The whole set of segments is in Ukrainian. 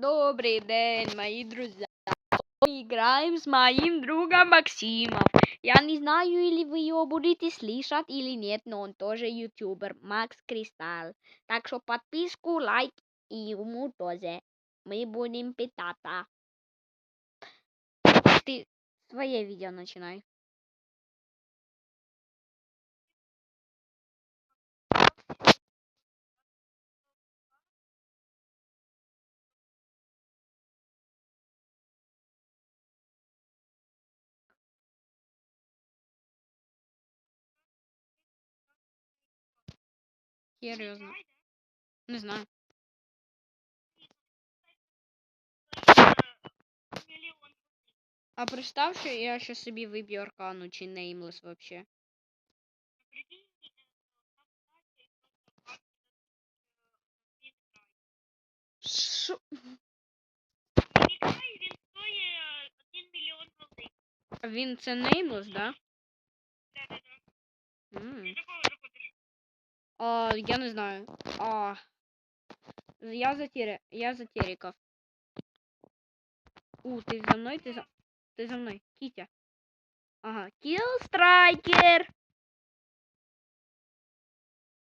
Добрый день, мои друзья. Мы играем с моим другом Максимом. Я не знаю, или вы его будете слышать или нет, но он тоже ютубер, Макс Кристалл. Так что подписку, лайк и ему тоже. Мы будем питаться. Ты свое видео начинай. Серйозно. Не знаю. А представь, що я ще собі виб'ю аркану чи неймлес вообще. Шо? він стоїть 1 мільйон голди. Він це неймлес, да? Да-да-да. Такого заходиш. А, я не знаю. А. Я за Тери... Я за Териков. У, ты за мной? Ты за... Ты за мной. Китя. Ага. Килл страйкер!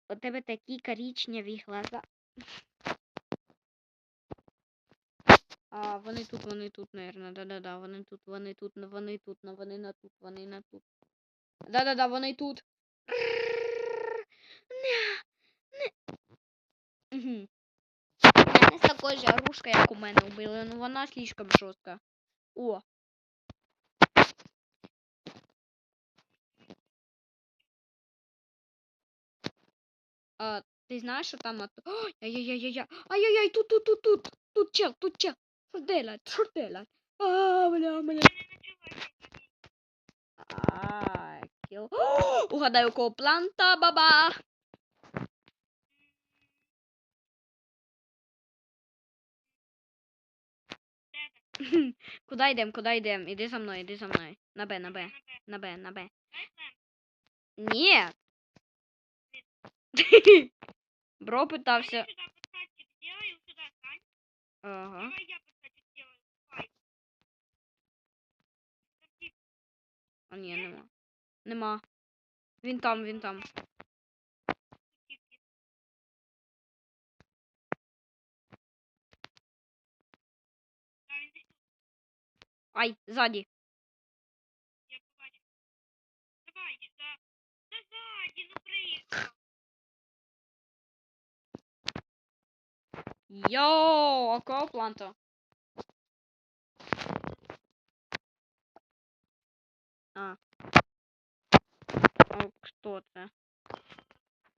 У тебе такі коричневі глаза. А, вони тут, вони тут, наверное. Да-да-да, вони тут, вони тут, ну, вони тут, ну, вони на тут, вони на тут. Да-да-да, вони тут. Не, не. Угу. Мене з такою оружкою, як у мене вбили, ну вона слишком жорстка. О. А, ти знаєш, що там от... Ой, Ай-яй-яй-яй. Ай-яй-яй, тут, тут, тут, тут. Тут чел, тут чел. Що делать? Що делать? А, бля, бля. Ай, кіл. О, Угадай, у кого планта, баба. Куда йдем, куда йдем? Іди за мною, іди за мною. На Б, на Б, на Б, на Б. Ні. Бро питався. Ага. А ні, нема. Нема. Він там, він там. Ай, ззаді. я побачив. Давай, сюди. Та ззаді, ну приїхав. Йоу, а кого планта? А. А хто це?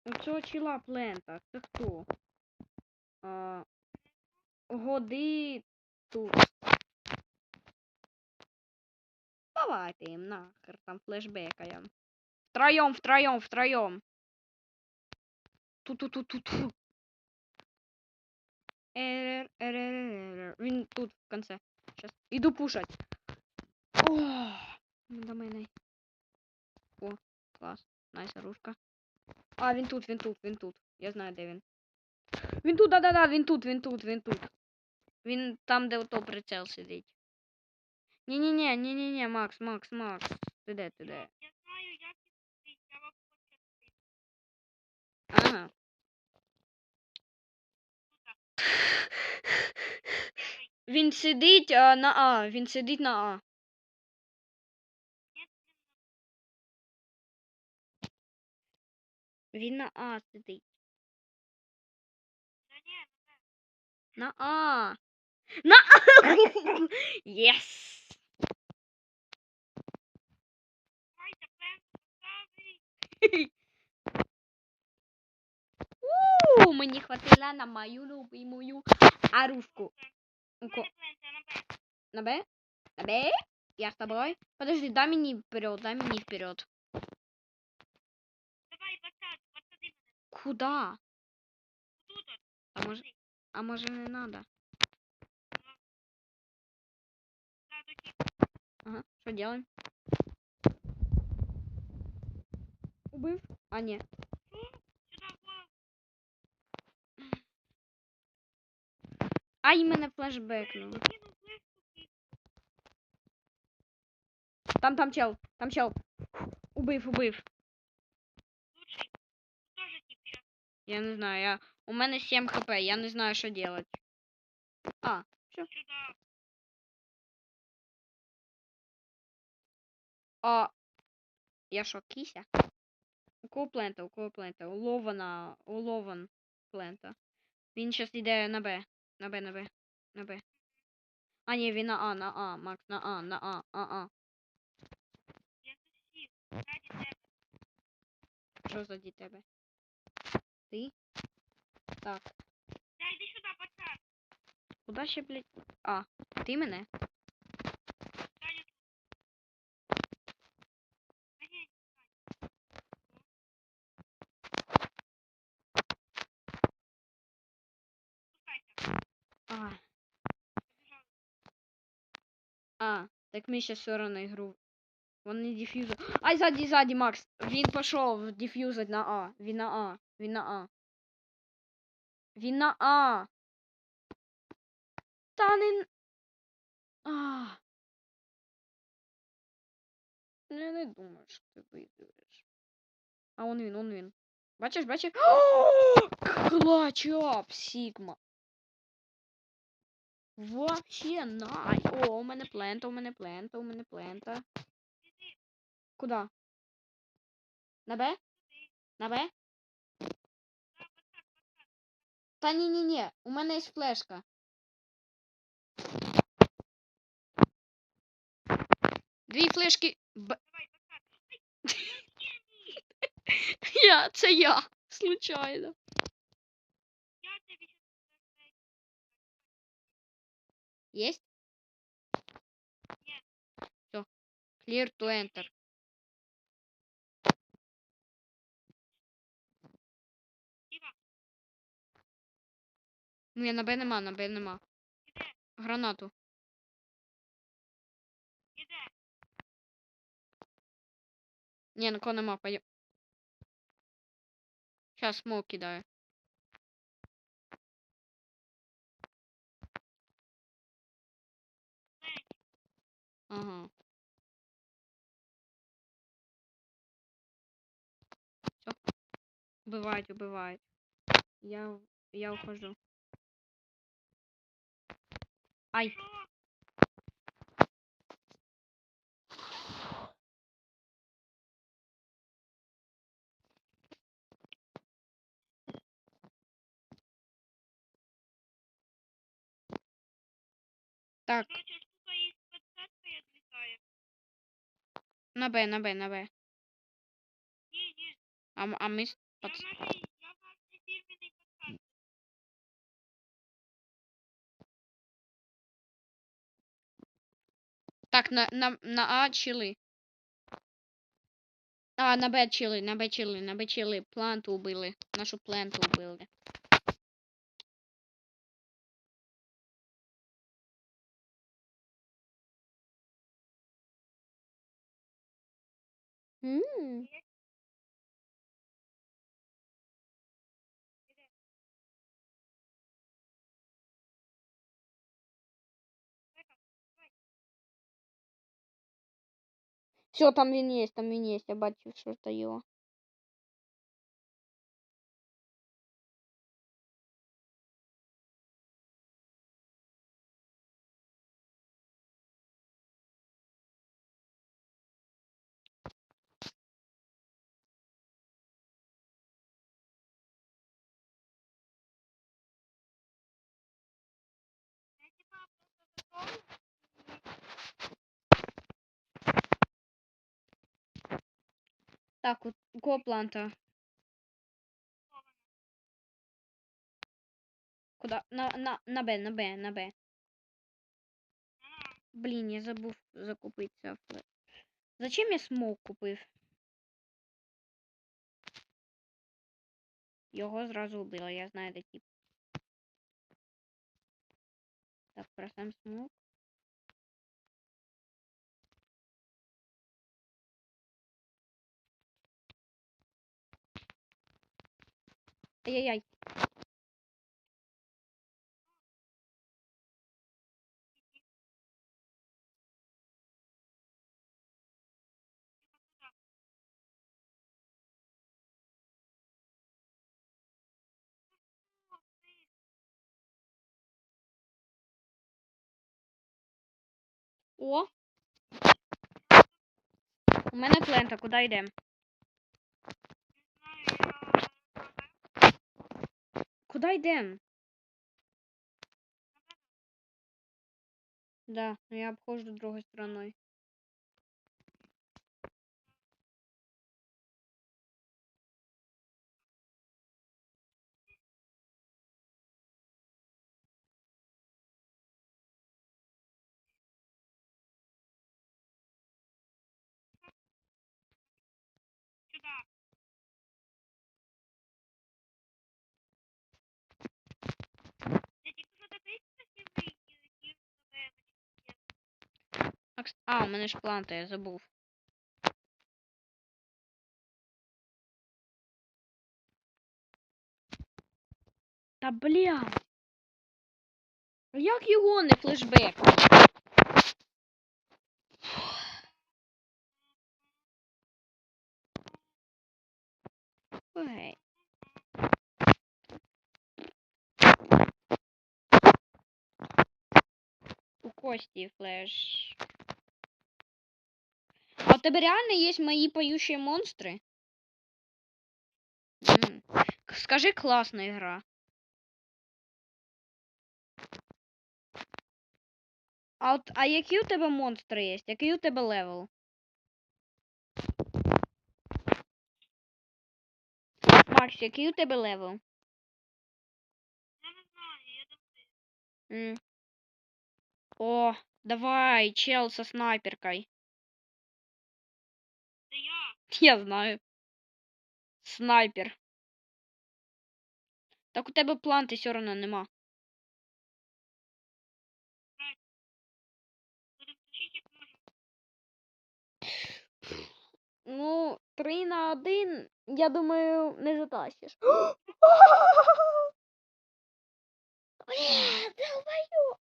У цього чіла плента. Це хто? А, годи тут Давайте їм нахер там флешбекаємо. Втроєм, втроєм, втроєм. Ту-ту-ту-ту-ту. Эрер, эрер, эрер. Він тут в конце. Сейчас. Іду пушать. О, до мене. О, клас. Найс оружка. А, він тут, він тут, він тут. Я знаю, де він. Він тут, да-да-да, він тут, він тут, він тут. Він там, де ото прицел сидить. Ні-ні-ні, Макс, Макс, Макс. Ти де, ти де? Я знаю, як він я вам хочу. Ага. Він сидить а, на А, він сидить на А. Він на А сидить. На А. На А. Єс. У, мені хватило на мою любимую оружку. У Ко- мене плен, це на Б. На Б? Я с тобой. Подожди, дай мне вперед, дай мне вперед. Давай, мене. Куда? Тут. А може, а може не надо? Ага, что делаем? Убив? А, голову. Ай, мене і Там, там чел, там чел. Убив, убив. Я не знаю, я... у мене 7 хп, я не знаю, що делать. А, Сюда. а... Я що, кися? У кого плента, у кого плента? У Лована, у Лован плента. Він щас йде на Б. На Б, на Б, на Б. А, ні, він на А, на А, Макс, на А, на А, А, А. Що за тебе? Ти? Так. Да, йди сюди, пацан. Куда ще, блядь? А, ти мене? Саня тут. А ні, спускайся. А, Побіжали. а, так ми ще все одно ігру. Вони дефьюзер. Ай, ззаді, ззаді, Макс. Він пішов дефьюзить на А. Він на А. Він на А. Він на А. Та не... А. Ну, Я не думаю, що ти виграєш. А он він, он він. Бачиш, бачиш? Клач ап, Сігма. Вообще най. О, у мене плента, у мене плента, у мене плента. Куда? На Б? На Б? Та ні, ні, ні. У мене є флешка. Дві флешки. Б... Давай. Я, це я. Случайно. Есть? Нет. Все. Clear to enter. Я на Б нема, на Б нема. іде, Гранату. іде. Ні, на кого нема, пойдем. Сейчас смок кидаю. Ага. Все. Убивают, убивают. Я, я ухожу. Ай. Так, на Б, на Б, на Б. Ні, ні. А, а фірміній подсадці. Так, на, на, на А чили. А, на Б чили, на Б чили, на Б чили. Планту убили. Нашу планту убили. М. Все, там він є, там він є, я бачу, що це Так, у кого планта? Куда? На, на, на Б, на Б, на Б. А, Блін, я забув закупитися. Зачем я смок купив? Його зразу вбила, я знаю де тип. Так, про сам смок. Ай-яй-яй. О! У мене плента, куди йдемо? Куди йдемо? Да, ну я обхожу другой стороною. А, у мене ж планта, я забув. Та бля. Як його не флешбек? Ой. У Кості флеш. Тебе реально є мої поющие монстри? М. К- Скажи, класна гра. А от а які у тебе монстри є? Який у тебе левел? Макс, який у тебе левел? Я не знаю, я думаю. М. О, давай, чел со снайперкой. Я. Знаю. Снайпер. Так у тебе планти все одно нема. Ну, три на один, я думаю, не затащиш. Бля, долбою.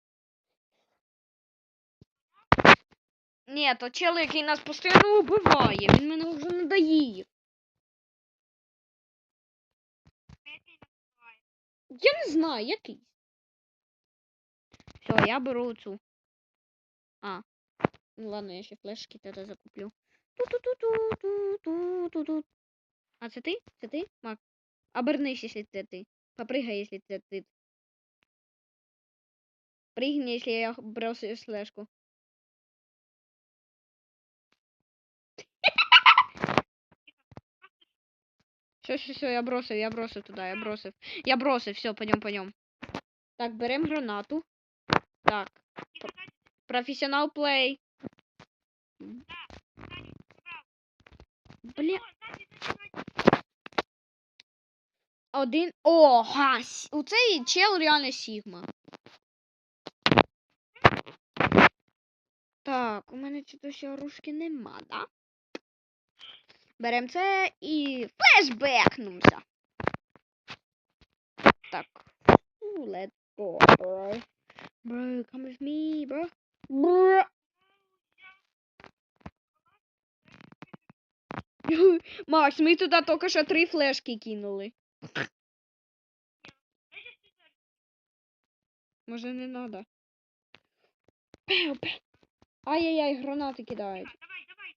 Ні, то чел, який нас постійно убиває, він мене вже надоїв. Який. Я не знаю, який. Все, я беру цю. А. Ну ладно, я ще флешки тоді закуплю. Ту-ту-ту-ту-ту-ту-ту. А це ти? Це ти? Мак. Обернись, якщо це ти. Попригай, якщо це ти. Пригни, якщо я бросаю флешку. Все, все, все, я бросив, я бросив туди, я бросив. Я бросив, все, пойдем, пойдем. Так, берем гранату. Так, професіонал плей. Зачинай. один. О, га, у цей чел реально Сігма. Так, у мене то ще оружки нема, да? Берем це і флешбекнемося. Так. Ooh, let's go, bro. Bro, come with me, bro. Bro. Макс, ми туди тільки що три флешки кинули. Може не надо. Ай-яй-яй, гранати кидають. Давай, давай.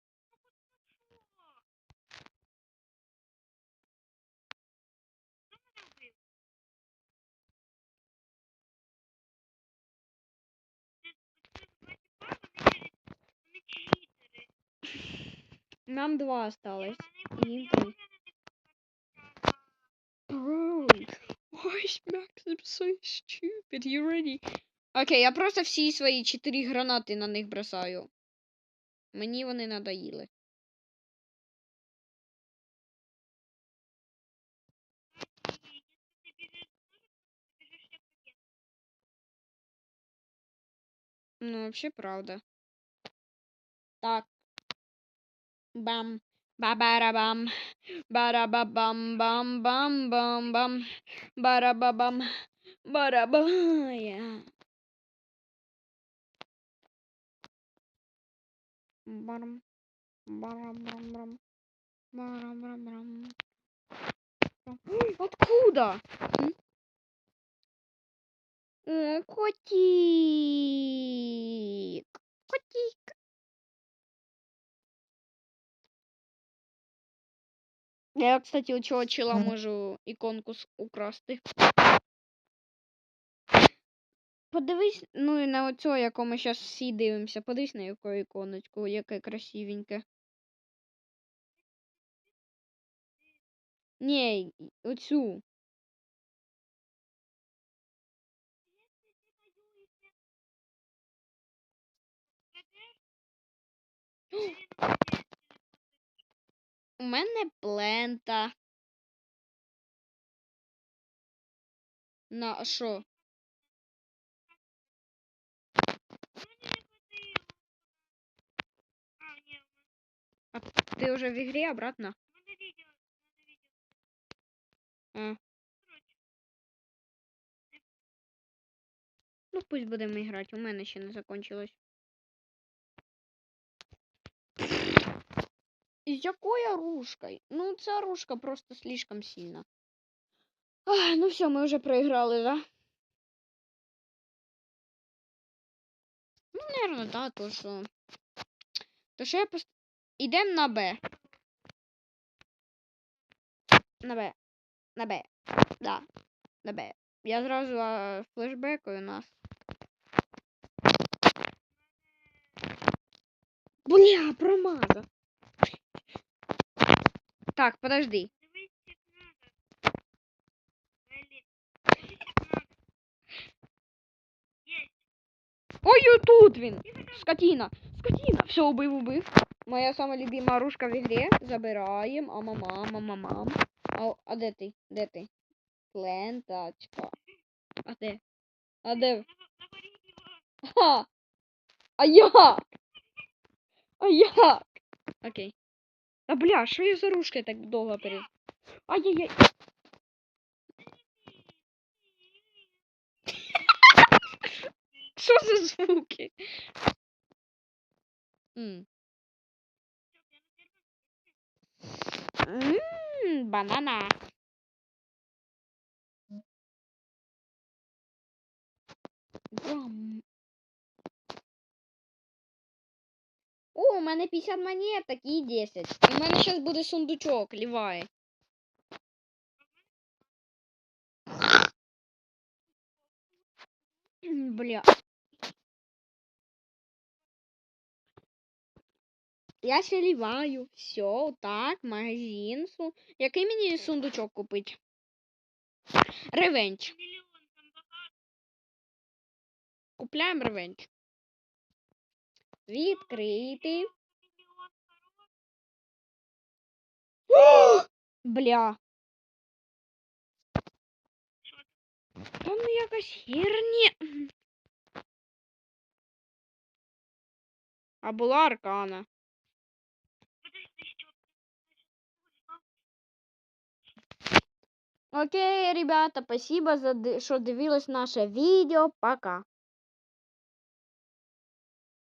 Ну, ну, що? Хто мене вбив? Це- оці два тіпа, вони- вони читери. Нам два осталось. них- їм три. на них покажу. Bro, why is Maxim so stupid? You ready? Окей, я просто всі свої чотири гранати на них бросаю. Мені вони надоїли. І якщо ти біжиш дуже, ти біжиш як ракета. Ну, вообще правда. Так. Бам. Ба-барабам. Барабабам бам бам бам бам. Барабабам. Барабая. Барам. Барам-барам-барам. Барам-барам-барам. Ой, Откуда? М? О, котик. Я, кстати, у цього чила можу іконку украсти. Подивись, ну і на оцього, якого ми зараз всі дивимося. Подивись на яку іконочку, яке красивеньке. Ні, оцю. У мене плента. На що? А, Ти вже в ігрі обратно? Ну, пусть будемо грати, у мене ще не закончилось. З якою оружкою? Ну, ця оружка просто слишком сильна. Ах, ну все, ми вже проіграли, да? Ну, наверное, да, то що. То що я пост... Ідем на Б. На Б. На Б. Да. На Б. Я зразу а, флешбекаю нас. Бля, промазав. Так, подожди. дивись, як надо. Блін, дивись, як надо. Є. Ой, тут він. Скотина. Скотина. Все, убив, убив. Моя сама любима оружка в игре. Забираем. А мама, мама, мам. А, а де ти? Де ти? Плентачка. А де? А де? Ха! А як? А як? Окей. Та бля, що я за ружкою так довго перед... Ай-яй-яй. Що за звуки? Ммм, банана. Ям. О, у мене 50 монеток і 10. І у мене зараз буде сундучок, лівай. Бля. Я ще ліваю. Все, так, магазин. Який мені сундучок купить? Ревенч. Купляємо ревенч. Відкрити. Бля. Та ну якась херня. А була аркана. Окей, ребята, спасибо за що дивились наше відео. Пока.